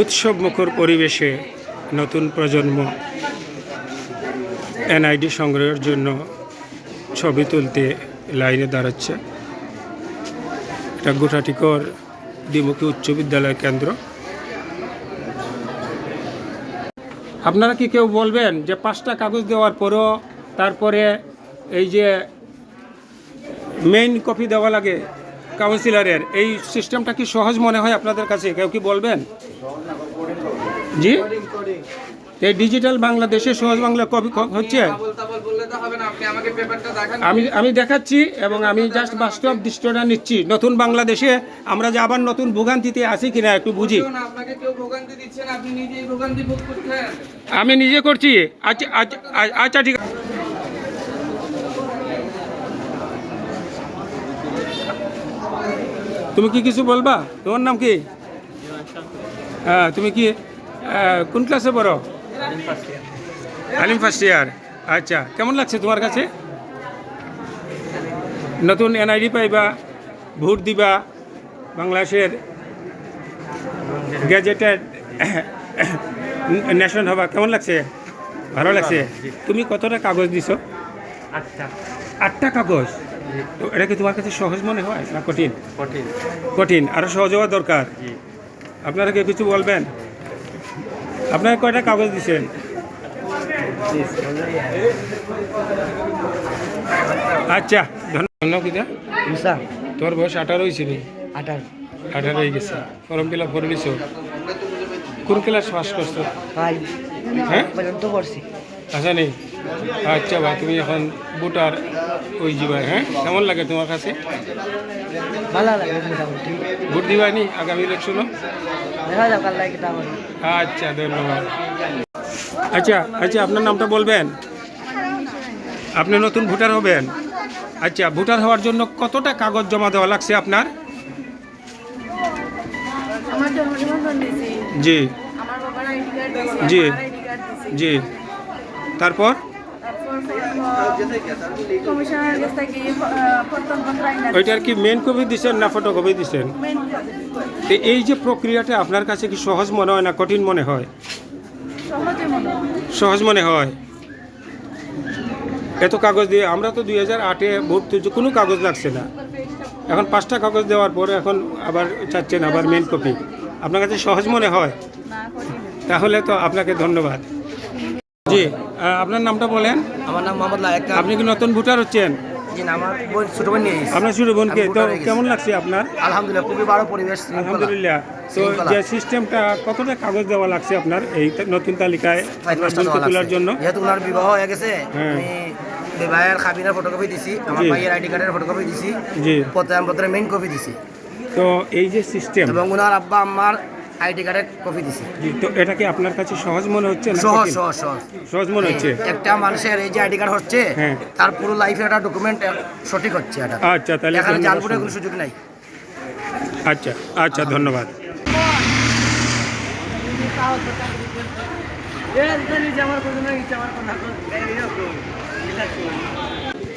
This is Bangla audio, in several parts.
উৎসব মুখর পরিবেশে নতুন প্রজন্ম এনআইডি সংগ্রহের জন্য ছবি তুলতে লাইনে দাঁড়াচ্ছে। এটা গোটাটিকর দ্বিমুখী উচ্চ বিদ্যালয় কেন্দ্র। আপনারা কি কেউ বলবেন যে পাঁচটা কাগজ দেওয়ার পরও তারপরে এই যে মেইন কপি দেওয়া লাগে কাউন্সিলরের। এই সিস্টেমটা কি সহজ মনে হয় আপনাদের কাছে? কেউ কি বলবেন? জি? এই ডিজিটাল বাংলাদেশে সহজ বাংলা কপি ক- হচ্ছে? আমি আমি দেখাচ্ছি এবং আমি জাস্ট বাস্তব দৃশ্যটা নিচ্ছি। নতুন বাংলাদেশে আমরা যে আবার নতুন ভোগান্তিতে আছি কিনা একটু বুঝি। আমি নিজে করছি। আচ্ছা আচ্ছা আচ্ছা ঠিক আছে। তুমি কি কিছু বলবা? তোমার নাম কি? হ্যাঁ তুমি কি কোন ক্লাসে পড়ো? আলিম ফার্স্ট ইয়ার আচ্ছা কেমন লাগছে তোমার কাছে? নতুন এনআইডি পাইবা ভোট দিবা বাংলাদেশের গ্যাজেটেড ন্যাশন হবা কেমন লাগছে? ভালো লাগছে? তুমি কতটা কাগজ দিছ? আটটা। আটটা কাগজ? তো এটা কি তোমার কাছে সহজ মনে হয় না কঠিন? কঠিন। কঠিন। আরও সহজ হওয়া দরকার? আপনারা কি কিছু বলবেন? আপনারা কয়টা কাগজ দিচ্ছেন আচ্ছা ধন্যবাদ তোর বয়স আঠারো হয়েছে নি আটার আঠারো হয়ে গেছে। ফর্ম ফিল আপ করে নিছো? কোন ক্লাস পাস করছ? হ্যাঁ? আচ্ছা নেই আচ্ছা ভাই তুমি এখন বুটার ওই যাবা হ্যাঁ? কেমন লাগে তোমার কাছে? ভালো লাগে ভোট দিবা নি আগামী ইলেকশনও দেখা যাক আচ্ছা ধন্যবাদ। আচ্ছা আচ্ছা আপনার নামটা বলবেন? আপনি নতুন ভোটার হবেন? আচ্ছা ভোটার হওয়ার জন্য কতটা কাগজ জমা দেওয়া লাগছে আপনার? জি। জি। জি। তারপর? কমিশনারের কাছ থেকে ওইটার কি মেন কপি দিচ্ছেন না ফটো কপি দিচ্ছেন এই যে প্রক্রিয়াটা আপনার কাছে কি সহজ মনে হয় না কঠিন মনে হয়? সহজে মনে হয়। সহজ মনে হয়? এত কাগজ দিয়ে আমরা তো দুই হাজার আটে ভোট তুলছি কোনো কাগজ লাগছে না। এখন পাঁচটা কাগজ দেওয়ার পরে এখন আবার চাচ্ছেন আবার মেন কপি আপনার কাছে সহজ মনে হয়? তাহলে তো আপনাকে ধন্যবাদ। জি। আপনার নামটা বলেন। আমার নাম মোহাম্মদ লায়েক আপনি কি নতুন ভোটার হচ্ছেন? আমার। আপনার ছোট বোনকে তো। কেমন লাগছে আপনার? আলহামদুলিল্লাহ খুবই ভালো পরিবেশ আলহামদুলিল্লাহ। তো যে সিস্টেমটা কতটা কাগজ দেওয়া লাগছে আপনার এই নতুন তালিকায়? তোলার জন্য? যেহেতু ওনার বিবাহ হয়ে গেছে হ্যাঁ। বিবাহের খাবিনের ফটোকপি দিছি আমার ভাইয়ের আইডি কার্ডের ফটোকপি দিছি জি। প্রত্যয়নপত্রের মেইন কপি দিছি। তো এই যে সিস্টেম এবং ওনার আব্বা আম্মার আইডি কার্ডের কপি দিছি। তো এটা কি আপনার কাছে সহজ মনে হচ্ছে না সহজ কঠিন? সহজ সহজ। সহজ মনে হচ্ছে? একটা মানুষের এই যে আইডি কার্ড হচ্ছে হ্যাঁ। তার পুরো লাইফের একটা ডকুমেন্ট সঠিক হচ্ছে এটা। আচ্ছা তাহলে এখানে ধন্যবাদ। জাল বুটের কোনো সুযোগ নাই। আচ্ছা আচ্ছা ধন্যবাদ।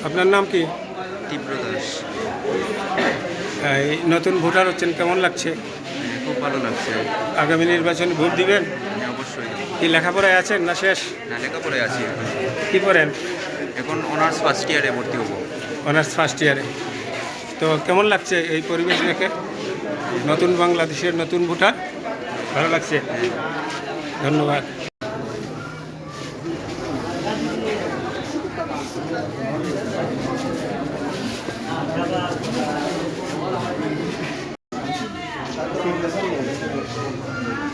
আপনার নাম কি? তীব্র দাস। এই নতুন ভোটার হচ্ছেন কেমন লাগছে? খুব ভালো লাগছে। আগামী নির্বাচনে ভোট দিবেন? হ্যাঁ, অবশ্যই। কি লেখাপড়ায় আছেন না শেষ? না লেখাপড়ায় আছি। এখন কি পড়েন? এখন অনার্স ফার্স্ট ইয়ারে ভর্তি হব। অনার্স ফার্স্ট ইয়ারে তো কেমন লাগছে এই পরিবেশ দেখে? নতুন বাংলাদেশের নতুন ভোটার? ভালো লাগছে? ধন্যবাদ। 見ください。